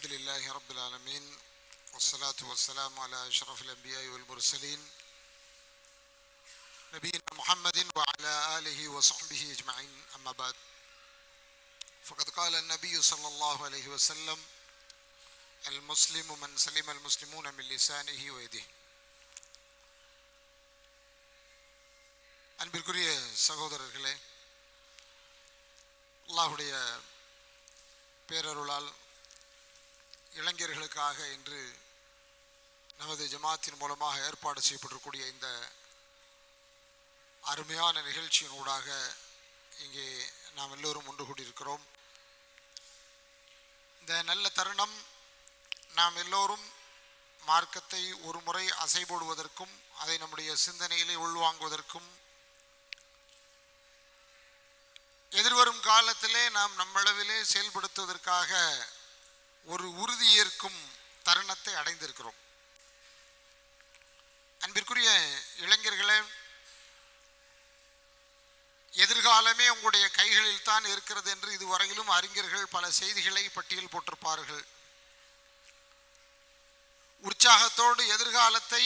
الحمد لله رب العالمين والصلاة والسلام على أشرف الأنبياء والمرسلين نبينا محمد وعلى آله وصحبه أجمعين أما بعد فقد قال النبي صلى الله عليه وسلم المسلم من سلم المسلمون من لسانه ويده அன்பிற்குரிய சகோதரர்களே அல்லாஹுடைய பேரருளால் இளைஞர்களுக்காக என்று நமது ஜமாத்தின் மூலமாக ஏற்பாடு செய்யப்பட்டிருக்கூடிய இந்த அருமையான நிகழ்ச்சியின் ஊடாக இங்கே நாம் எல்லோரும் ஒன்று கூடியிருக்கிறோம். இந்த நல்ல தருணம் நாம் எல்லோரும் மார்க்கத்தை ஒரு முறை அசைபோடுவதற்கும் அதை நம்முடைய சிந்தனையிலே உள்வாங்குவதற்கும் எதிர்வரும் காலத்திலே நாம் நம்மளவிலே செயல்படுத்துவதற்காக ஒரு உறுதி ஏற்கும் தருணத்தை அடைந்திருக்கிறோம். அன்பிற்குரிய இளைஞர்களே எதிர்காலமே உங்களுடைய கைகளில் தான் இருக்கிறது என்று இதுவரையிலும் அறிஞர்கள் பல செய்திகளை பட்டியல் போட்டிருப்பார்கள். உற்சாகத்தோடு எதிர்காலத்தை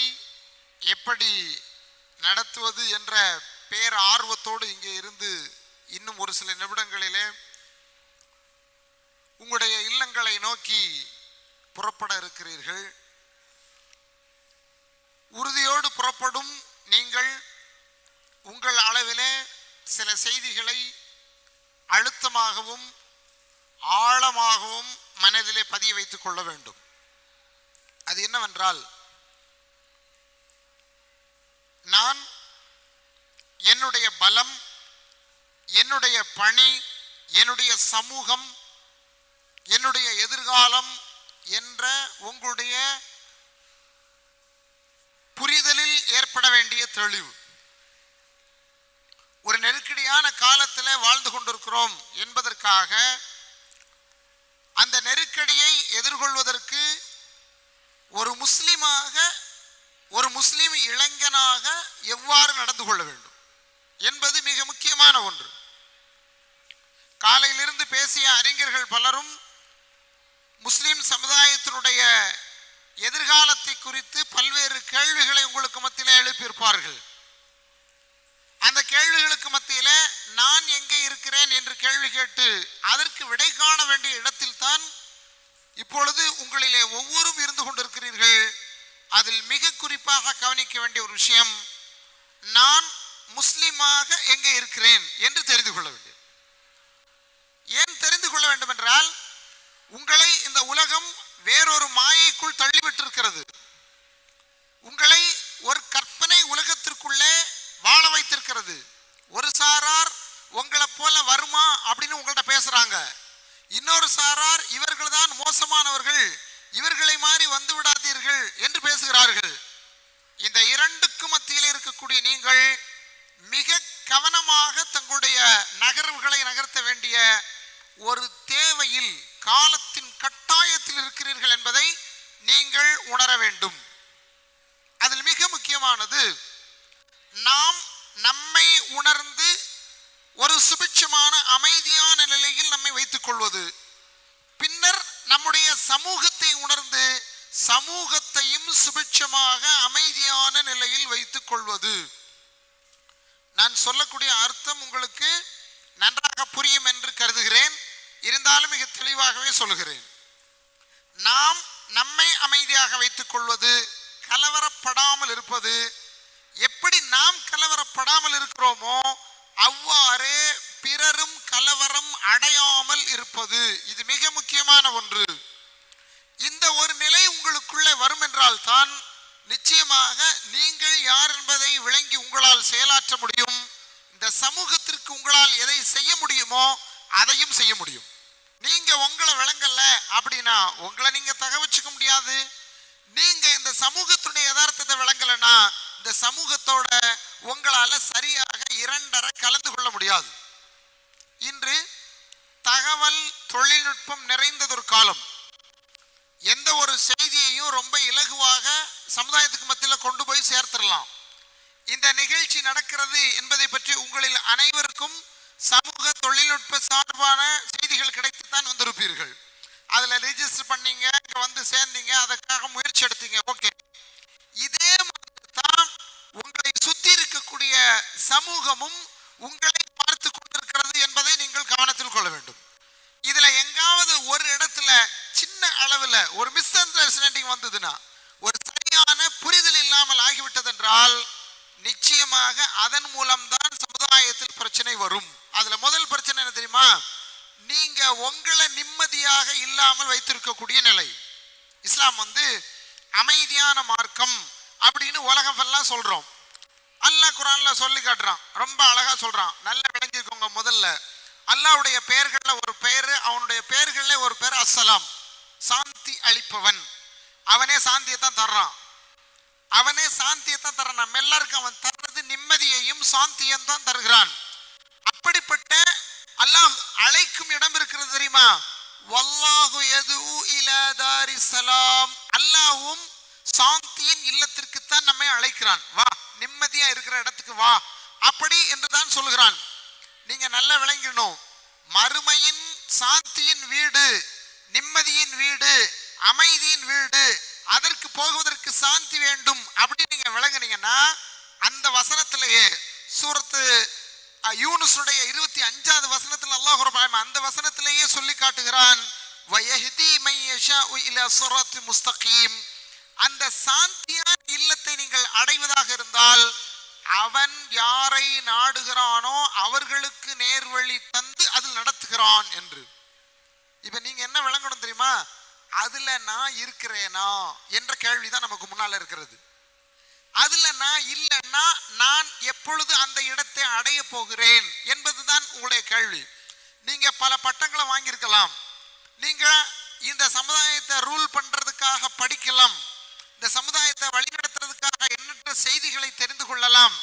எப்படி நடத்துவது என்ற பேர் ஆர்வத்தோடு இங்கே இருந்து இன்னும் ஒரு சில நிமிடங்களிலே உங்களுடைய நோக்கி புறப்பட இருக்கிறீர்கள். உறுதியோடு புறப்படும் நீங்கள் உங்கள் அளவிலே சில செய்திகளை அழுத்தமாகவும் ஆழமாகவும் மனதிலே பதிய வைத்துக் கொள்ள வேண்டும். அது என்னவென்றால் நான் என்னுடைய பலம் என்னுடைய பணி என்னுடைய சமூகம் என்னுடைய எதிர்காலம் என்ற உங்களுடைய புரிதலில் ஏற்பட வேண்டிய தெளிவு. ஒரு நெருக்கடியான காலத்தில் வாழ்ந்து கொண்டிருக்கிறோம் என்பதற்காக அந்த நெருக்கடியை எதிர்கொள்வதற்கு ஒரு முஸ்லிமாக ஒரு முஸ்லிம் இளைஞனாக எவ்வாறு நடந்து கொள்ள வேண்டும்? என்பது மிக முக்கியமான ஒன்று. காலையிலிருந்து பேசிய அறிஞர்கள் பலரும் முஸ்லீம் சமுதாயத்தினுடைய எதிர்காலத்தை குறித்து பல்வேறு கேள்விகளை உங்களுக்கு மத்தியில் எழுப்பியிருப்பார்கள். அந்த கேள்விகளுக்கு மத்தியில நான் எங்கே இருக்கிறேன் என்று கேள்வி கேட்டு அதற்கு விடை காண வேண்டிய இடத்தில் தான் இப்பொழுது உங்களிலே ஒவ்வொரும் இருந்து கொண்டிருக்கிறீர்கள். அதில் மிக குறிப்பாக கவனிக்க வேண்டிய ஒரு விஷயம் நான் முஸ்லிமாக எங்கே இருக்கிறேன் என்று தெரிந்து கொள்ள வேண்டும். ஏன் தெரிந்து கொள்ள வேண்டும் என்றால் உங்களை இந்த உலகம் வேறொரு மாயைக்குள் தள்ளிவிட்டிருக்கிறது. உங்களை ஒரு கற்பனை உலகத்திற்குள்ளே வாழ வைத்திருக்கிறது. ஒரு சாரார் உங்களை போல வருமா அப்படின்னு உங்கள்ட்ட பேசுறாங்க. இன்னொரு சாரார் இவர்கள் தான் மோசமானவர்கள் இவர்களை மாறி வந்து விடாதீர்கள் என்று பேசுகிறார்கள். இந்த இரண்டுக்கு மத்தியில் இருக்கக்கூடிய நீங்கள் மிக கவனமாக தங்களுடைய நகர்வுகளை நகர்த்த வேண்டிய ஒரு தேவையில் காலத்தின் கட்டாயத்தில் இருக்கிறீர்கள் என்பதை நீங்கள் உணர வேண்டும். அதில் மிக முக்கியமானது நாம் நம்மை உணர்ந்து ஒரு சுபிட்சமான அமைதியான நிலையில் நம்மை வைத்துக் கொள்வது. பின்னர் நம்முடைய சமூகத்தை உணர்ந்து சமூகத்தையும் சுபிட்சமாக அமைதியான நிலையில் வைத்துக் கொள்வது. நான் சொல்லக்கூடிய அர்த்தம் உங்களுக்கு நன்றாக புரியும் என்று கருதுகிறேன். இருந்தாலும் மிக தெளிவாகவே சொல்கிறேன் நாம் நம்மை அமைதியாக வைத்துக் கொள்வது கலவரப்படாமல் இருப்பது எப்படி நாம் கலவரப்படாமல் இருக்கிறோமோ அவ்வாறு பிறரும் கலவரம் அடையாமல் இருப்பது. இது மிக முக்கியமான ஒன்று. இந்த ஒரு நிலை உங்களுக்குள்ளே வரும் என்றால் தான் நிச்சயமாக நீங்கள் யார் என்பதை விளங்கி உங்களால் செயலாற்ற முடியும். இந்த சமூகத்திற்கு உங்களால் எதை செய்ய முடியுமோ அதையும் செய்ய முடியும். நீங்க உங்களை விளங்கல அப்படின்னா உங்களை நீங்க தக வச்சுக்க முடியாது. நீங்க இந்த சமூகத்துடைய யதார்த்தத்தை விளங்கலன்னா இந்த சமூகத்தோட உங்களால சரியாக இரண்டரை கலந்து கொள்ள முடியாது. இன்று தகவல் தொழில்நுட்பம் நிறைந்ததொரு காலம். எந்த ஒரு செய்தியையும் ரொம்ப இலகுவாக சமுதாயத்துக்கு மத்தியில் கொண்டு போய் சேர்த்துடலாம். இந்த நிகழ்ச்சி நடக்கிறது என்பதை பற்றி உங்களில் அனைவருக்கும் சமூக தொழில்நுட்ப சார்பான செய்திகள் கிடைத்து தான் வந்திருப்பீர்கள். அதில் ரிஜிஸ்டர் பண்ணீங்க இங்கே வந்து சேர்ந்தீங்க அதுக்காக முயற்சி எடுத்தீங்க. ஓகே இதே மாதிரி தான் உங்களை சுற்றி இருக்கக்கூடிய சமூகமும் உங்களை பார்த்து கொண்டிருக்கிறது என்பதை நீங்கள் கவனத்தில் கொள்ள வேண்டும். இதில் எங்காவது ஒரு இடத்துல சின்ன அளவில் ஒரு மிஸ் அண்டர்ஸ்டாண்டிங் வந்ததுன்னா ஒரு சரியான புரிதல் இல்லாமல் ஆகிவிட்டதென்றால் நிச்சயமாக அதன் மூலம்தான் சமுதாயத்தில் பிரச்சனை வரும். அதுல முதல் பிரச்சனை என்ன தெரியுமா? நீங்க உங்களை நிம்மதியாக இல்லாமல் வைத்திருக்கக்கூடிய நிலை. இஸ்லாம் வந்து அமைதியான மார்க்கம் அப்படின்னு உலகம் எல்லாம் சொல்றோம். அல்லாஹ் குரான்ல சொல்லி காட்டுறான். ரொம்ப அழகா சொல்றான். நல்லா விளங்கிக்கோங்க முதல்ல. அல்லாவுடைய பெயர்கள்ல ஒரு பெயர் அவனுடைய பெயர்கள்ல ஒரு பேர் அஸ்ஸலாம். சாந்தி அளிப்பவன். அவனே சாந்தியை தான் தர்றான். அவனே சாந்தியை தான் தர்றான். நம்ம எல்லாருக்கும் அவன் தர்றது நிம்மதியையும் சாந்தியும் தான் தருகிறான். எப்படிப்பட்ட அல்லாஹ் அழைக்கும் இடம் இருக்கிறது தெரியுமா? வல்லாஹு எது இலாதாரி சலாம். அல்லாஹும் சாந்தியின் இல்லத்திற்கு தான் நம்மை அழைக்கிறான். வா நிம்மதியா இருக்கிற இடத்துக்கு வா. அப்படி என்று தான் சொல்கிறான். நீங்க நல்லா விளங்கிடணும். மறுமையின் சாந்தியின் வீடு நிம்மதியின் வீடு அமைதியின் வீடு அதற்கு போகுவதற்கு சாந்தி வேண்டும் அப்படி நீங்க விளங்குனீங்கன்னா அந்த வசனத்திலேயே சூரத்து யூனுசுடைய இருபத்தி அஞ்சாவது வசனத்தில் அல்லாஹ் ரபாயம் அந்த வசனத்திலேயே சொல்லி காட்டுகிறான். முஸ்தகீம். அந்த சாந்தியான இல்லத்தை நீங்கள் அடைவதாக இருந்தால் அவன் யாரை நாடுகிறானோ அவர்களுக்கு நேர்வழி தந்து அதில் நடத்துகிறான் என்று. இப்ப நீங்க என்ன விளங்கணும் தெரியுமா? அதுல நான் இருக்கிறேனா என்ற கேள்விதான் நமக்கு முன்னால இருக்கிறது. அதுல நான் இல்லைன்னா நான் எப்பொழுது அந்த இடத்தை அடைய போகிறேன் என்பதுதான் உங்களுடைய கேள்வி. நீங்க பல பட்டங்களை வாங்கியிருக்கலாம். நீங்க இந்த சமுதாயத்தை ரூல் பண்றதுக்காக படிக்கலாம். இந்த சமுதாயத்தை வழிநடத்துறதுக்காக எண்ணற்ற செய்திகளை தெரிந்து கொள்ளலாம்.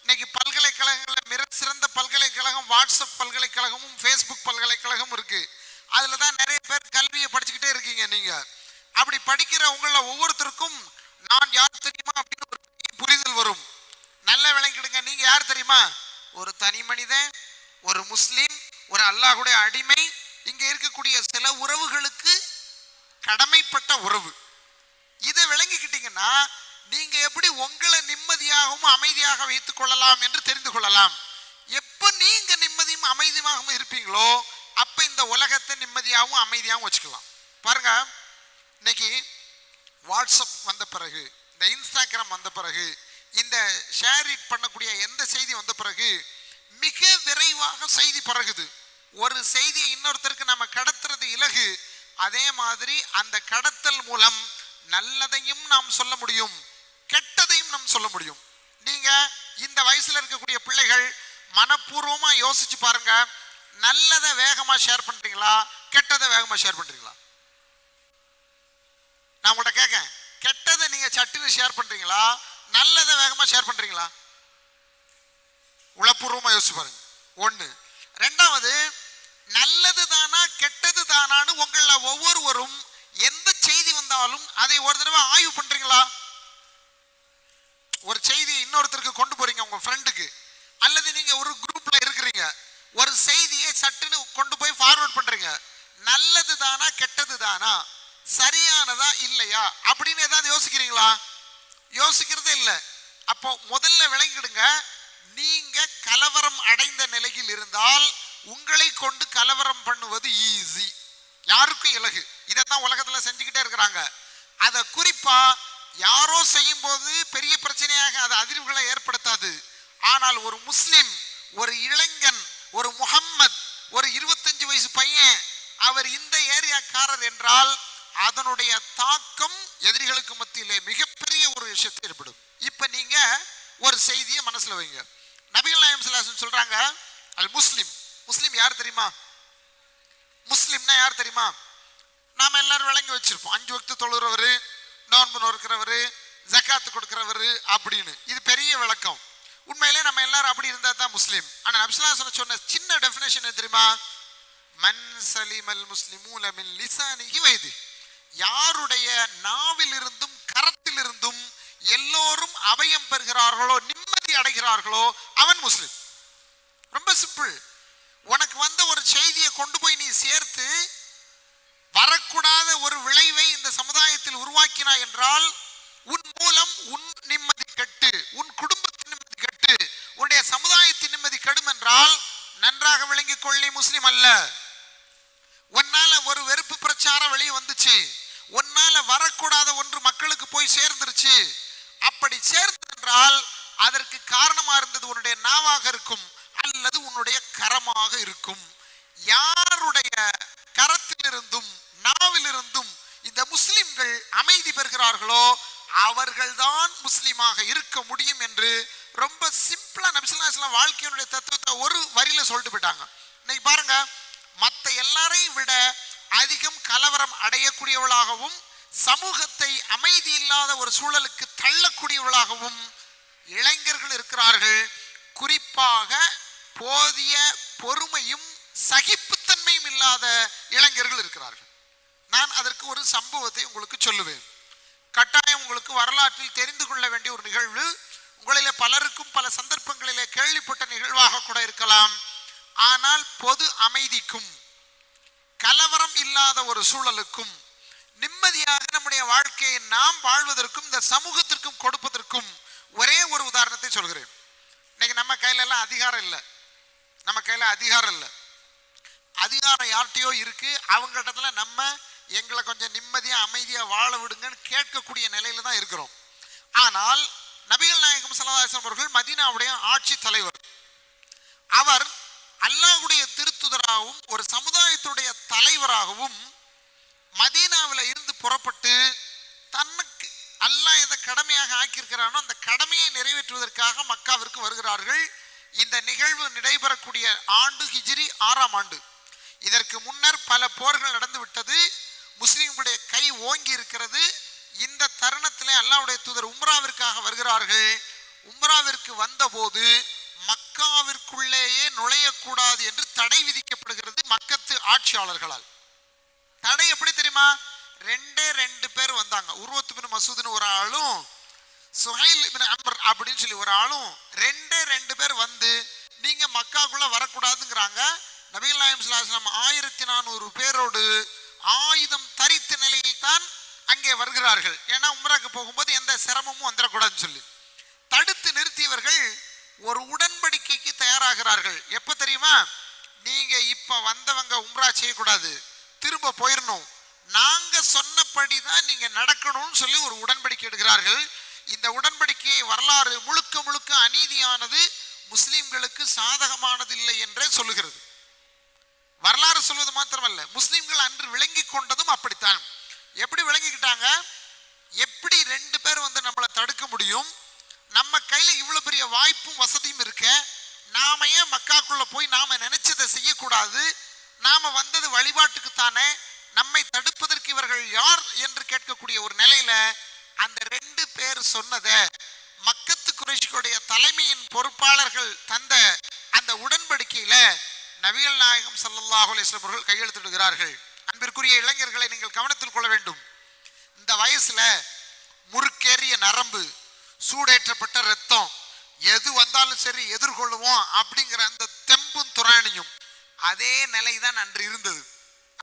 இன்னைக்கு பல்கலைக்கழகங்கள்ல மிக சிறந்த பல்கலைக்கழகம் வாட்ஸ்அப் பல்கலைக்கழகமும் ஃபேஸ்புக் பல்கலைக்கழகமும் இருக்கு. அதுல தான் நிறைய பேர் கல்வியை படிச்சுக்கிட்டே இருக்கீங்க நீங்க. அப்படி படிக்கிற உங்கள ஒவ்வொருத்தருக்கும் நான் யார் தெரியுமா அப்படின்னு ஒரு பெரிய புரிதல் வரும் நல்ல விளங்கிடுங்க யார் தெரியுமா? ஒரு தனி மனிதன் ஒரு முஸ்லீம் ஒரு அல்லாஹுடைய அடிமை இங்க இருக்கக்கூடிய சில உறவுகளுக்கு கடமைப்பட்ட உறவு. இதை விளங்கிக்கிட்டீங்கன்னா நீங்க எப்படி உங்களை நிம்மதியாகவும் அமைதியாக வைத்துக் கொள்ளலாம் என்று தெரிந்து கொள்ளலாம். எப்ப நீங்க நிம்மதியும் அமைதியாகவும் இருப்பீங்களோ அப்ப இந்த உலகத்தை நிம்மதியாகவும் அமைதியாகவும் வச்சுக்கலாம். பாருங்க இன்னைக்கு வாட்ஸ்அப் வந்த பிறகு இந்த இன்ஸ்டாகிராம் வந்த பிறகு இந்த ஷேர் இட் பண்ணக்கூடிய எந்த செய்தி வந்த பிறகு மிக விரைவாக செய்தி பரகுது. ஒரு செய்தியை இன்னொருத்தருக்கு நம்ம கடத்துறது இலகு. அதே மாதிரி அந்த கடத்தல் மூலம் நல்லதையும் நாம் சொல்ல முடியும் கெட்டதையும் நாம் சொல்ல முடியும். நீங்க இந்த வயசுல இருக்கக்கூடிய பிள்ளைகள் மனப்பூர்வமா யோசிச்சு பாருங்க. நல்லதை வேகமா ஷேர் பண்றீங்களா கெட்டதை வேகமா ஷேர் பண்றீங்களா? நான் உங்கள்கிட்ட கேட்கேன் கெட்டதை நீங்க சட்டுன்னு ஷேர் பண்றீங்களா நல்லதை வேகமா ஷேர் பண்றீங்களா? உளப்பூர்வமாக யோசிச்சு பாருங்க. ஒண்ணு. ரெண்டாவது நல்லது தானா கெட்டது தானான்னு உங்களில் ஒவ்வொருவரும் எந்த செய்தி வந்தாலும் அதை ஒரு தடவை ஆய்வு பண்றீங்களா? ஒரு செய்தி இன்னொருத்தருக்கு கொண்டு போறீங்க உங்க ஃப்ரெண்டுக்கு அல்லது நீங்க ஒரு குரூப்ல இருக்கிறீங்க. ஒரு செய்தியை சட்டுன்னு கொண்டு போய் ஃபார்வர்ட் பண்றீங்க. நல்லது தானா கெட்டது தானா சரியானதா இல்லையா? அப்படின்னு ஏதாவது யோசிக்கிறீங்களா? யோசிக்கிறதே இல்லை. அப்போ முதல்ல விளங்கிடுங்க நீங்க கலவரம் அடைந்த நிலையில் இருந்தால் உங்களை கொண்டு கலவரம் பண்ணுவது ஈஸி யாருக்கும் இலகு. இதைத்தான் உலகத்துல செஞ்சுக்கிட்டே இருக்கிறாங்க. அதை குறிப்பா யாரோ செய்யும் போது பெரிய பிரச்சனையாக அது அதிர்வுகளை ஏற்படுத்தாது. ஆனால் ஒரு முஸ்லிம் ஒரு இளைஞன் ஒரு முகம்மத் ஒரு இருபத்தஞ்சு வயசு பையன் அவர் இந்த ஏரியாக்காரர் என்றால் அதனுடைய தாக்கம் எதிரிகளுக்கு மத்தியிலே மிகப்பெரிய ஒரு விஷயத்தை ஏற்படும். இப்ப நீங்க ஒரு செய்தியை மனசுல வைங்க. நபிகள் நாயம் ஸல்லல்லாஹு சொல்றாங்க அல் முஸ்லீம். முஸ்லீம் யார் தெரியுமா? முஸ்லீம்னா யார் தெரியுமா? நாம எல்லாரும் விளங்கி வச்சிருப்போம். அஞ்சு வக்து தொழுகிறவர் நோன்பு நோக்கிறவர் ஜக்காத்து கொடுக்குறவர் அப்படின்னு. இது பெரிய விளக்கம். உண்மையிலே நம்ம எல்லாரும் அப்படி இருந்தா தான் முஸ்லீம். ஆனா நபிஸ்லாம் சொன்ன சின்ன டெஃபினேஷன் தெரியுமா? மன் சலிமல் முஸ்லிமூல மின் லிசானிஹி வைது யாருடைய நாவிலிருந்தும் கரத்திலிருந்தும் எல்லோரும் அபயம் பெறுகிறார்களோ நிம்மதி அடைகிறார்களோ அவன் முஸ்லிம். ரொம்ப சிம்பிள். உனக்கு வந்த ஒரு செய்தியை கொண்டு போய் நீ சேர்த்து வரக்கூடாத ஒரு விளைவை இந்த சமுதாயத்தில் உருவாக்கினாய் என்றால் உன் மூலம் உன் நிம்மதி கெட்டு உன் குடும்பத்தின் நிம்மதி கெட்டு உன்னுடைய சமுதாயத்தின் நிம்மதி கெடும் என்றால் நன்றாக விளங்கிக் கொள்ளி முஸ்லிம் அல்ல. உன்னால ஒரு வெறுப்பு பிரச்சாரம் வெளியே வந்துச்சு. மேல வரக்கூடாத ஒன்று மக்களுக்கு போய் சேர்ந்துருச்சு. அப்படி சேர்ந்தது என்றால் அதற்கு காரணமா இருந்தது உன்னுடைய நாவாக இருக்கும் அல்லது உன்னுடைய கரமாக இருக்கும். யாருடைய கரத்திலிருந்தும் நாவிலிருந்தும் இந்த முஸ்லிம்கள் அமைதி பெறுகிறார்களோ அவர்கள்தான் முஸ்லீமாக இருக்க முடியும் என்று ரொம்ப சிம்பிளா நபிசுல்லாஸ்லாம் வாழ்க்கையினுடைய தத்துவத்தை ஒரு வரியில சொல்லிட்டு போயிட்டாங்க. இன்னைக்கு பாருங்க மற்ற எல்லாரையும் விட அதிகம் கலவரம் அடையக்கூடியவளாகவும் சமூகத்தை அமைதி இல்லாத ஒரு சூழலுக்கு தள்ளக்கூடியவர்களாகவும் இளைஞர்கள் இருக்கிறார்கள். குறிப்பாக போதிய பொறுமையும் சகிப்புத்தன்மையும் இல்லாத இளைஞர்கள் இருக்கிறார்கள். நான் அதற்கு ஒரு சம்பவத்தை உங்களுக்கு சொல்லுவேன். கட்டாயம் உங்களுக்கு வரலாற்றில் தெரிந்து கொள்ள வேண்டிய ஒரு நிகழ்வு உங்களில பலருக்கும் பல சந்தர்ப்பங்களிலே கேள்விப்பட்ட நிகழ்வாக கூட இருக்கலாம். ஆனால் பொது அமைதிக்கும் கலவரம் இல்லாத ஒரு சூழலுக்கும் நிம்மதியாக நம்முடைய வாழ்க்கையை நாம் வாழ்வதற்கும் இந்த சமூகத்திற்கும் கொடுப்பதற்கும் ஒரே ஒரு உதாரணத்தை சொல்கிறேன். இன்னைக்கு நம்ம கையில எல்லாம் அதிகாரம் இல்லை. நம்ம கையில அதிகாரம் இல்லை. அதிகாரம் யார்கிட்டயோ இருக்கு. அவங்கள்ட்ட நம்ம எங்களை கொஞ்சம் நிம்மதியா அமைதியா வாழ விடுங்கன்னு கேட்கக்கூடிய நிலையில தான் இருக்கிறோம். ஆனால் நபிகள் நாயகம் சல்லாஹம் அவர்கள் மதீனாவுடைய ஆட்சி தலைவர். அவர் அல்லாஹுடைய திருத்துதராகவும் ஒரு சமுதாயத்துடைய தலைவராகவும் மதீனாவில் இருந்து புறப்பட்டு தன்னுக்கு அல்லாஹ் எதை கடமையாக ஆக்கியிருக்கிறானோ அந்த கடமையை நிறைவேற்றுவதற்காக மக்காவிற்கு வருகிறார்கள். இந்த நிகழ்வு நடைபெறக்கூடிய ஆண்டு ஹிஜ்ரி ஆறாம் ஆண்டு. இதற்கு முன்னர் பல போர்கள் நடந்து விட்டது முஸ்லீம்களுடைய கை ஓங்கி இருக்கிறது. இந்த தருணத்திலே அல்லாஹ்வுடைய தூதர் உம்ராவிற்காக வருகிறார்கள். உம்ராவிற்கு வந்தபோது மக்காவிற்குள்ளேயே நுழையக்கூடாது என்று தடை விதிக்கப்படுகிறது மக்கத்து ஆட்சியாளர்களால். தடை எப்படி தெரியுமா? ரெண்டே ரெண்டு பேர் வந்தாங்க. உருவத்து பின் மசூதுன்னு ஒரு ஆளும் சுஹைல் பின் அம்பர் அப்படின்னு சொல்லி ஒரு ஆளும் ரெண்டே ரெண்டு பேர் வந்து நீங்க மக்காக்குள்ள வரக்கூடாதுங்கிறாங்க. நபிகள் நாயம் சுல்லாஸ்லாம் ஆயிரத்தி நானூறு பேரோடு ஆயுதம் தரித்த நிலையில் தான் அங்கே வருகிறார்கள். ஏன்னா உம்ராக்கு போகும்போது எந்த சிரமமும் வந்துடக்கூடாதுன்னு சொல்லி. தடுத்து நிறுத்தியவர்கள் ஒரு உடன்படிக்கைக்கு தயாராகிறார்கள். எப்போ தெரியுமா? நீங்க இப்ப வந்தவங்க உம்ரா செய்யக்கூடாது. திரும்ப போயிடணும் நாங்க சொன்னபடி தான் நீங்க நடக்கணும்னு சொல்லி ஒரு உடன்படிக்கை எடுக்கிறார்கள். இந்த உடன்படிக்கையை வரலாறு முழுக்க முழுக்க அநீதியானது முஸ்லிம்களுக்கு சாதகமானது இல்லை என்றே சொல்லுகிறது. வரலாறு சொல்வது மாத்திரமல்ல முஸ்லிம்கள் அன்று விளங்கி கொண்டதும் அப்படித்தான். எப்படி விளங்கிக்கிட்டாங்க? எப்படி ரெண்டு பேர் வந்து நம்மளை தடுக்க முடியும்? நம்ம கையில இவ்வளவு பெரிய வாய்ப்பும் வசதியும் இருக்க நாம ஏன் மக்காக்குள்ள போய் நாம நினைச்சதை செய்யக்கூடாது? நாம வந்தது வழிபாட்டுக்கு தானே நம்மை தடுப்பதற்கு இவர்கள் யார் என்று கேட்கக்கூடிய ஒரு நிலையில அந்த ரெண்டு பேர் சொன்னதை மக்கத்து குறைஷிகளுடைய தலைமையின் பொறுப்பாளர்கள் தந்த அந்த உடன்படிக்கையில நபிகள் நாயகம் ஸல்லல்லாஹு அலைஹி அவர்கள் கையெழுத்திடுகிறார்கள். அன்பிற்குரிய இளைஞர்களை நீங்கள் கவனத்தில் கொள்ள வேண்டும். இந்த வயசுல முறுக்கேறிய நரம்பு சூடேற்றப்பட்ட ரத்தம் எது வந்தாலும் சரி எதிர்கொள்ளுவோம் அப்படிங்கிற அந்த தெம்பும் துராணியும் அதே நிலை தான் அன்று இருந்தது.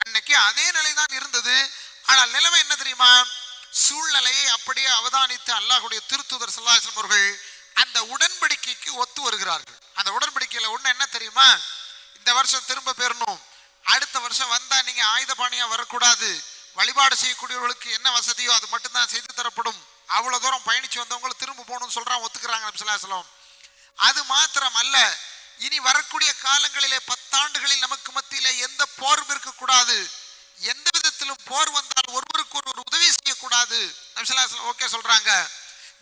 அன்னைக்கு அதே நிலை தான் இருந்தது. ஆனால் நிலைமை என்ன தெரியுமா? சூழ்நிலையை அப்படியே அவதானித்து அல்லாஹுடைய திருத்துதர் சல்லாஹம் அவர்கள் அந்த உடன்படிக்கைக்கு ஒத்து வருகிறார்கள். அந்த உடன்படிக்கையில ஒண்ணு என்ன தெரியுமா? இந்த வருஷம் திரும்ப பெறணும். அடுத்த வருஷம் வந்தா நீங்க ஆயுதபாணியா வரக்கூடாது. வழிபாடு செய்யக்கூடியவர்களுக்கு என்ன வசதியோ அது மட்டும்தான் செய்து தரப்படும். அவ்வளவு தூரம் பயணிச்சு வந்தவங்களும் திரும்ப போகணும்னு சொல்றான் ஒத்துக்கிறாங்க நபி அது மாத்திரம் அல்ல. இனி வரக்கூடிய காலங்களிலே பத்தாண்டுகளில் நமக்கு மத்தியிலே எந்த போரும் இருக்கக்கூடாது. எந்த விதத்திலும் போர் வந்தால் ஒருவருக்கு ஒருவர் உதவி செய்யக்கூடாது. ஓகே சொல்றாங்க.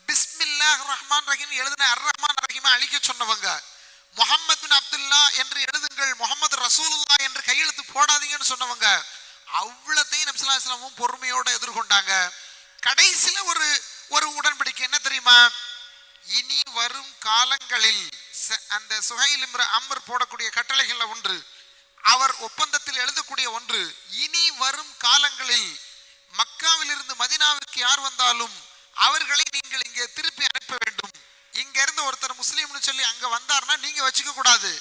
பிஸ்மில்லாஹ் ரஹ்மான் ரஹீம் எழுதின அர் ரஹ்மான் ரஹீமை அழிக்க சொன்னவங்க முகமது பின் அப்துல்லா என்று எழுதுங்கள் முகமது ரசூலுல்லா என்று கையெழுத்து போடாதீங்கன்னு சொன்னவங்க அவ்வளத்தையும் நபிசல்லாஸ்லாமும் பொறுமையோட எதிர்கொண்டாங்க. கடைசியில் ஒரு ஒரு உடன்படிக்கை என்ன தெரியுமா? இனி வரும் காலங்களில் அந்த சுஹைல் இம்ர அமர் போடக்கூடிய கட்டளைகள்ல ஒன்று. அவர் ஒப்பந்தத்தில் எழுதக்கூடிய ஒன்று இனி வரும் காலங்களில் மக்காவிலிருந்து மதினாவிற்கு யார் வந்தாலும் அவர்களை நீங்கள் இங்கே திருப்பி அனுப்ப வேண்டும். இங்க இருந்து ஒருத்தர் முஸ்லீம்னு சொல்லி அங்க வந்தார்னா நீங்க வச்சுக்க கூடாது.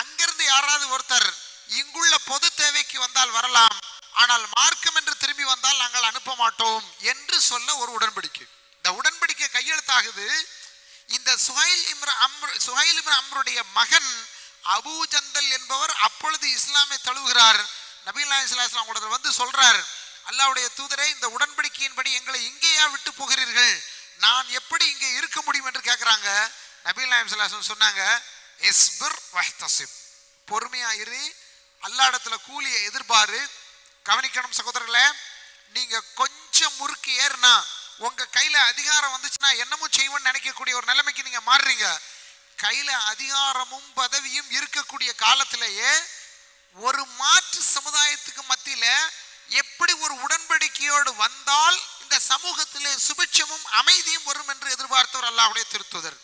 அங்கிருந்து யாராவது ஒருத்தர் இங்குள்ள பொது தேவைக்கு வந்தால் வரலாம். ஆனால் மார்க்கம் என்று திரும்பி வந்தால் நாங்கள் அனுப்ப மாட்டோம் என்று சொல்ல ஒரு உடன்படிக்கை. இந்த உடன்படிக்கை கையெழுத்தாகுது. இந்த சுஹைல் இம்ர அம்ர் சுஹைல் இம்ர அம்ருடைய மகன் அபூ ஜந்தல் என்பவர் அப்பொழுது இஸ்லாமை தழுவுகிறார். நபீல் நாயகம் கூட வந்து சொல்றார் அல்லாவுடைய தூதரே இந்த உடன்படிக்கையின்படி எங்களை இங்கேயா விட்டு போகிறீர்கள். நான் எப்படி இங்கே இருக்க முடியும்? என்று கேட்குறாங்க நபீல் நாயம் சல்லாஹம் சொன்னாங்க எஸ்பிர் வஹ்தசிப் பொறுமையா இரு அல்லாடத்துல கூலியை எதிர்பாரு. கவனிக்கணும் சகோதரர்களே நீங்க கொஞ்சம் முறுக்கு ஏறுனா உங்க கையில அதிகாரம் வந்துச்சுன்னா என்னமும் செய்வேன்னு நினைக்கக்கூடிய ஒரு நிலைமைக்கு நீங்க மாறுறீங்க. கையில அதிகாரமும் பதவியும் இருக்கக்கூடிய காலத்திலேயே ஒரு மாற்று சமுதாயத்துக்கு மத்தியில எப்படி ஒரு உடன்படிக்கையோடு வந்தால் இந்த சமூகத்திலே சுபிட்சமும் அமைதியும் வரும் என்று எதிர்பார்த்தவர் அல்லாஹுடைய திருத்துதர்.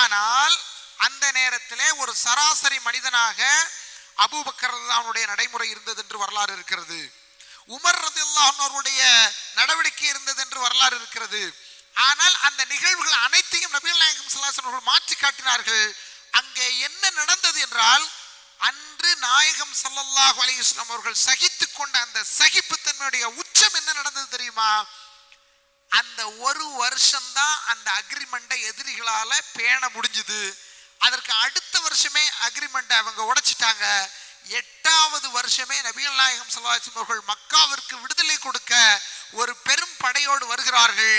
ஆனால் அந்த நேரத்திலே ஒரு சராசரி மனிதனாக அபூபக்கர் அவனுடைய நடைமுறை இருந்தது என்று வரலாறு இருக்கிறது. உமர் ரதியல்லாஹு அவருடைய நடவடிக்கை இருந்தது என்று வரலாறு இருக்கிறது. ஆனால் அந்த நிகழ்வுகள் அனைத்தையும் நபிகள் நாயகம் அவர்கள் மாற்றி காட்டினார்கள். அங்கே என்ன நடந்தது என்றால் அன்று நாயகம் சல்லல்லாஹு அலைஹி அவர்கள் சகித்து கொண்ட அந்த சகிப்புத்தன்மையுடைய உச்சம் என்ன நடந்தது தெரியுமா? அந்த ஒரு வருஷம்தான் அந்த அக்ரிமெண்ட்டை எதிரிகளால பேண முடிஞ்சுது. அதற்கு அடுத்த வருஷமே அக்ரிமெண்ட்டை அவங்க உடைச்சிட்டாங்க. எட்டாவது வருஷமே நபிகள் நாயகம் ஸல்லல்லாஹு அவர்கள் மக்காவிற்கு விடுதலை கொடுக்க ஒரு பெரும் படையோடு வருகிறார்கள்.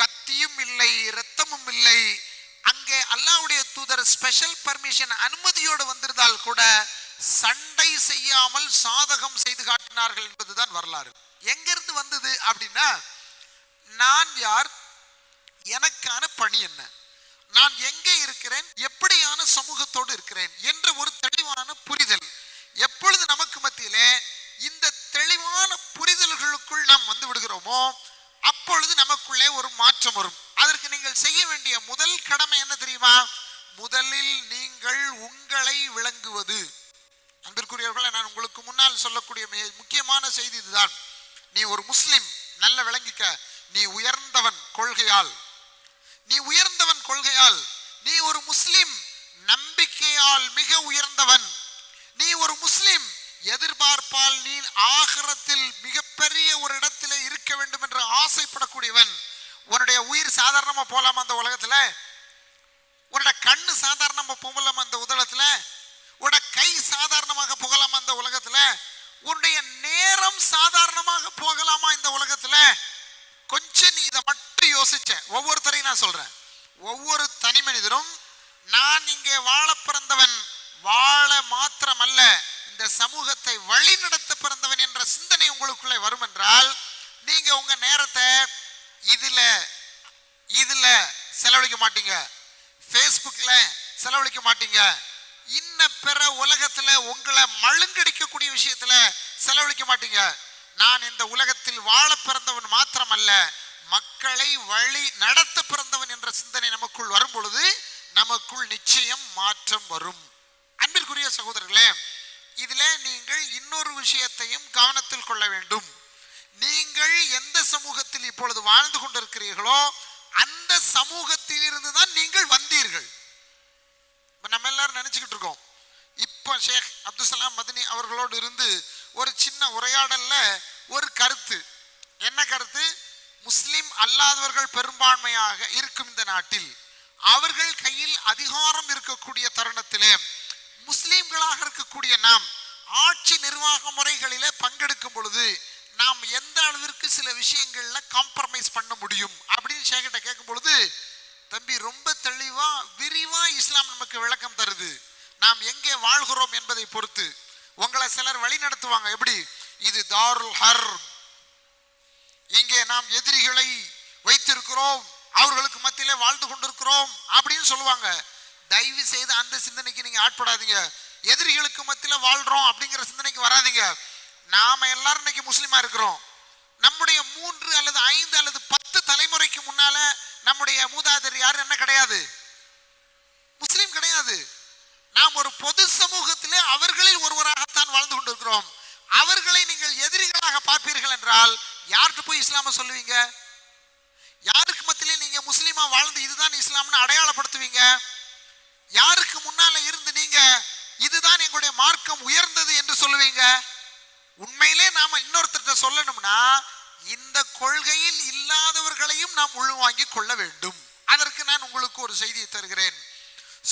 கத்தியும் இல்லை இரத்தமும் இல்லை. அங்கே அல்லாவுடைய தூதர் ஸ்பெஷல் பர்மிஷன் அனுமதியோடு வந்திருந்தால் கூட சண்டை செய்யாமல் சாதகம் செய்து காட்டினார்கள் என்பதுதான் வரலாறு. எங்கிருந்து வந்தது அப்படின்னா நான் யார்? எனக்கான பணி என்ன? நான் எங்கே இருக்கிறேன்? எப்படியான சமூகத்தோடு இருக்கிறேன்? ஒரு முஸ்லிம் நல்ல விளங்கிக்க நீ உயர்ந்தவன் கொள்கையால். நீ உயர்ந்தவன் கொள்கையால். நீ ஒரு முஸ்லிம் நம்பிக்கையால் மிக உயர்ந்தவன். நீ ஒரு முஸ்லிம் எதிர்பார்ப்பால் நீ ஆகரத்தில் மிகப்பெரிய ஒரு இடத்திலே இருக்க வேண்டும் என்று ஆசைப்படக்கூடியவன். உன்னுடைய உயிர் சாதாரணமா போலாமா அந்த உலகத்துல? உன்னோட கண்ணு சாதாரணமா போகல அந்த உதலத்துல உன்னோட கை சாதாரணமாக போகலாமா அந்த உலகத்துல உன்னுடைய நேரம் சாதாரணமாக போகலாமா இந்த உலகத்துல கொஞ்சம் நீ இதை மட்டும் யோசிச்ச ஒவ்வொருத்தரையும் நான் சொல்றேன். ஒவ்வொரு தனி மனிதரும் நான் இங்கே வாழ பிறந்தவன் வாழ மாத்திரமல்ல இந்த சமூகத்தை வழி நடத்த பிறந்தவன் என்ற சிந்தனை உங்களுக்குள்ளே வரும் என்றால் நீங்கள் உங்க நேரத்தை இதுல இதுல செலவழிக்க மாட்டீங்க. ஃபேஸ்புக்கில் செலவழிக்க மாட்டீங்க. இன்ன பிற உலகத்துல உங்களை மழுங்கடிக்கக்கூடிய விஷயத்துல செலவழிக்க மாட்டீங்க. நான் இந்த உலகத்தில் வாழ பிறந்தவன் மாத்திரமல்ல மக்களை வழி நடத்த பிறந்தவன் என்ற சிந்தனை நமக்குள் வரும் பொழுது நமக்குள் நிச்சயம் மாற்றம் வரும். அன்பிற்குரிய சகோதரர்களே இதுல நீங்கள் இன்னொரு விஷயத்தையும் கவனத்தில் கொள்ள வேண்டும். நீங்கள் எந்த சமூகத்தில் இப்பொழுது வாழ்ந்து கொண்டிருக்கிறீர்களோ அந்த சமூகத்திலிருந்து தான் நீங்கள் வந்தீர்கள். இப்ப நம்ம எல்லாரும் நினச்சிக்கிட்டு இருக்கோம். இப்போ ஷேக் அப்துசலாம் மதினி அவர்களோடு இருந்து ஒரு சின்ன உரையாடல்ல ஒரு கருத்து. என்ன கருத்து? முஸ்லிம் அல்லாதவர்கள் பெரும்பான்மையாக இருக்கும் இந்த நாட்டில் அவர்கள் கையில் அதிகாரம் இருக்கக்கூடிய தருணத்திலே முஸ்லிம்களாக இருக்கக்கூடிய நாம் ஆட்சி நிர்வாக முறைகளில பங்கெடுக்கும் பொழுது நாம் எந்த அளவிற்கு சில விஷயங்கள்ல காம்ப்ரமைஸ் பண்ண முடியும் அப்படின்னு ஷேகிட்ட கேட்கும் பொழுது தம்பி ரொம்ப தெளிவா விரிவா இஸ்லாம் நமக்கு விளக்கம் தருது. நாம் எங்கே வாழ்கிறோம் என்பதை பொறுத்து உங்களை சிலர் வழி நடத்துவாங்க. எப்படி? இது தாருல் ஹர்ப். இங்கே நாம் எதிரிகளை வைத்திருக்கிறோம் அவர்களுக்கு மத்தியிலே வாழ்ந்து கொண்டிருக்கிறோம் அப்படின்னு சொல்லுவாங்க. தயவு செய்து அந்த சிந்தனைக்கு நீங்க ஆட்படாதீங்க. எதிரிகளுக்கு மத்தியில வாழ்றோம் அப்படிங்கிற சிந்தனைக்கு வராதீங்க. நாம எல்லாரும் இன்னைக்கு முஸ்லிமா இருக்கிறோம். நம்முடைய மூன்று அல்லது ஐந்து அல்லது பத்து தலைமுறைக்கு முன்னால நம்முடைய மூதாதர் யாரும் என்ன கிடையாது. முஸ்லிம் கிடையாது. நாம் ஒரு பொது சமூகத்திலே அவர்களில் ஒருவராகத்தான் வாழ்ந்து கொண்டிருக்கிறோம். அவர்களை நீங்கள் எதிரிகளாக பார்ப்பீர்கள் என்றால் யார்கிட்ட போய் இஸ்லாம சொல்லுவீங்க? யாருக்கு மத்தியிலே நீங்க முஸ்லீமா வாழ்ந்து இதுதான் இஸ்லாம்னு அடையாளப்படுத்துவீங்க? யாருக்கு முன்னால இருந்து நீங்க இதுதான் எங்களுடைய மார்க்கம் உயர்ந்தது என்று சொல்லுவீங்க? உண்மையிலே நாம இன்னொருத்தர்கிட்ட சொல்லணும்னா இந்த கொள்கையில் இல்லாதவர்களையும் நாம் உள்வாங்கிக் கொள்ள வேண்டும். அதற்கு நான் உங்களுக்கு ஒரு செய்தியை தருகிறேன்.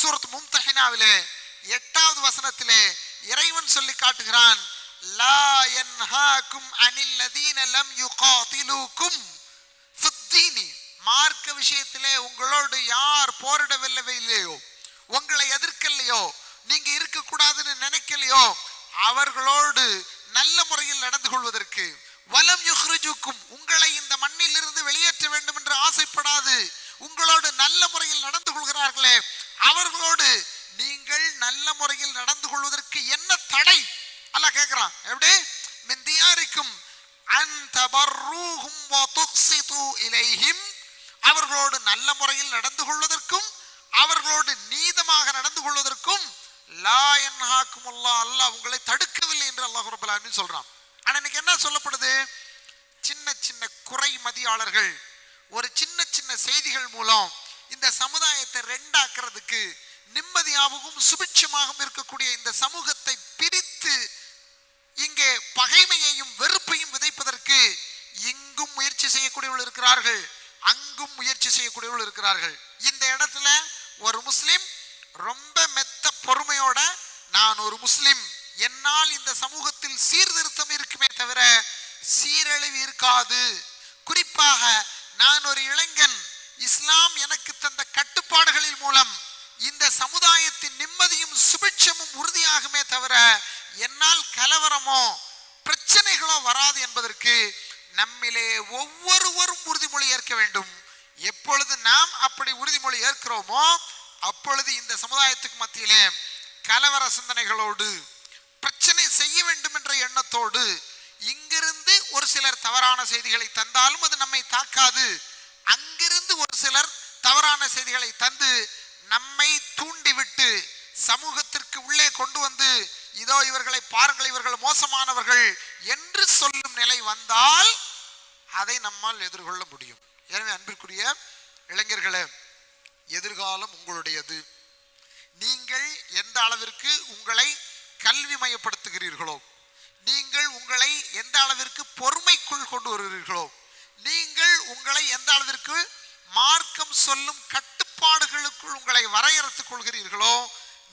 சூரத் மும்தஹினாவிலே எட்டாவது வசனத்திலே இறைவன் சொல்லி காட்டுகிறான் لا ينهاكم عن الذين لم يقاتلوكم. في الدين மார்க்க விஷயத்திலே உங்களோடு யார் போரிடவில்லை இல்லையோ உங்களை எதிர்க்கலையோ நீங்க இருக்க கூடாதுன்னு நினைக்கலையோ அவர்களோடு நல்ல முறையில் நடந்து கொள்வதற்கு வலம் யுஹ்ரிஜுக்கும் உங்களை இந்த மண்ணில் இருந்து வெளியேற்ற வேண்டும் என்று ஆசைப்படாது உங்களோடு நல்ல முறையில் நடந்து கொள்கிறார்களே அவர்களோடு நீங்கள் நல்ல முறையில் நடந்து கொள்வதற்கு என்ன தடை அல்லாஹ் கேட்கிறான் எப்படி மிந்தியாரிக்கும் அன் தபர்ரூஹும் வ துக்ஸிது இலைஹிம் அவர்களோடு நல்ல முறையில் நடந்து கொள்வதற்கும் அவர்களோடு நீதமாக நடந்து கொள்வதற்கும் லா யன்ஹாக்கும் அல்லாஹ் அல்லாஹ் உங்களை தடுக்கவில்லை என்று அல்லாஹ் ரப்பல் ஆலமீன் சொல்றான் ஆனா இன்னைக்கு என்ன சொல்லப்படுது சின்ன சின்ன குறை மதியாளர்கள் ஒரு சின்ன சின்ன செய்திகள் மூலம் இந்த சமுதாயத்தை ரெண்டாக்குறதுக்கு நிம்மதியாகவும் சுபிட்சமாகவும் இருக்கக்கூடிய இந்த சமூகத்தை பிரித்து இங்கே பகைமையையும் வெறுப்பையும் விதைப்பதற்கு இங்கும் முயற்சி செய்யக்கூடியவர்கள் இருக்கிறார்கள். அங்கும் முயற்சி செய்யக்கூடியவர்கள் இருக்கிறார்கள். இந்த இடத்துல ஒரு முஸ்லிம் ரொம்ப மெத்த பொறுமையோட நான் ஒரு முஸ்லிம். என்னால் இந்த சமூகத்தில் சீர்திருத்தம் இருக்குமே தவிர சீரழிவு இருக்காது. குறிப்பாக நான் ஒரு இளைஞன். இஸ்லாம் எனக்கு தந்த கட்டுப்பாடுகளின் மூலம் இந்த சமுதாயத்தின் நிம்மதியும் சுபிட்சமும் உறுதியாகுமே தவிர என்னால் கலவரமோ பிரச்சனைகளோ வராது என்பதற்கு நம்மிலே ஒவ்வொருவரும் உறுதிமொழி ஏற்க வேண்டும். எப்பொழுது நாம் அப்படி உறுதிமொழி ஏற்கிறோமோ அப்பொழுது இந்த சமுதாயத்துக்கு மத்தியிலே கலவர சிந்தனைகளோடு பிரச்சனை செய்ய வேண்டும் என்ற எண்ணத்தோடு இங்கிருந்து ஒரு சிலர் தவறான செய்திகளை தந்தாலும் அது நம்மை தாக்காது. அங்கிருந்து ஒரு சிலர் தவறான செய்திகளை தந்து நம்மை தூண்டிவிட்டு சமூகத்திற்கு உள்ளே கொண்டு வந்து இதோ இவர்களை பாருங்கள் இவர்கள் மோசமானவர்கள் என்று சொல்லும் நிலை வந்தால் அதை நம்மால் எதிர்கொள்ள முடியும். எனவே அன்பிற்குரிய இளைஞர்களே எதிர்காலம் உங்களுடையது. நீங்கள் எந்த அளவிற்கு உங்களை கல்விமயப்படுத்துகிறீர்களோ நீங்கள் உங்களை எந்த அளவிற்கு பொறுமைக்குள் கொண்டு வருகிறீர்களோ நீங்கள் உங்களை எந்த அளவிற்கு மார்க்கம் சொல்லும் கட்டுப்பாடுகளுக்குள் உங்களை வரையறுத்துக் கொள்கிறீர்களோ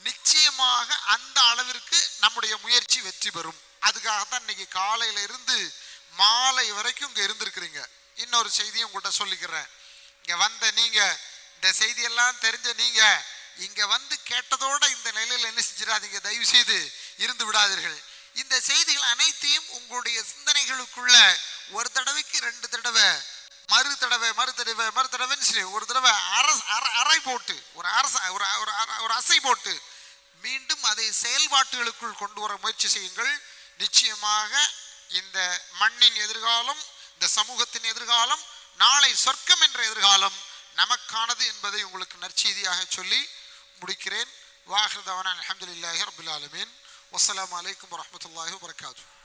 நிச்சயமாக அந்த அளவிற்கு நம்முடைய முயற்சி வெற்றி பெறும். அதுக்காக தான் இன்னைக்கு காலையில இருந்து மாலை வரைக்கும் இங்கே இருந்திருக்கிறீங்க. இன்னொரு செய்தியும் உங்கள்கிட்ட சொல்லிக்கிறேன். இங்கே வந்த நீங்கள் இந்த செய்தியெல்லாம் தெரிஞ்ச நீங்கள் இங்கே வந்து கேட்டதோட இந்த நிலையில் என்ன செஞ்சிடாதீங்க. தயவு செய்து இருந்து விடாதீர்கள். இந்த செய்திகள் அனைத்தையும் உங்களுடைய சிந்தனைகளுக்குள்ள ஒரு தடவைக்கு ரெண்டு தடவை மறு தடவை மறு தடவை மறு தடவைன்னு சொல்லி ஒரு தடவை அரச அரை அறை போட்டு ஒரு அரச ஒரு ஒரு அசை போட்டு மீண்டும் அதை செயல்பாட்டுகளுக்குள் கொண்டு வர முயற்சி செய்யுங்கள். நிச்சயமாக இந்த மண்ணின் எதிர்காலம் இந்த சமூகத்தின் எதிர்காலம் நாளை சொர்க்கம் என்ற எதிர்காலம் நமக்கானது என்பதை உங்களுக்கு நற்செய்தியாக சொல்லி முடிக்கிறேன். வாஹிருதவன அலமதுல்லாஹி ரபுல் ஆலமீன். வஸ்ஸலாமு அலைக்கும் வரமத்துல்லாஹி வபரகாத்துஹு.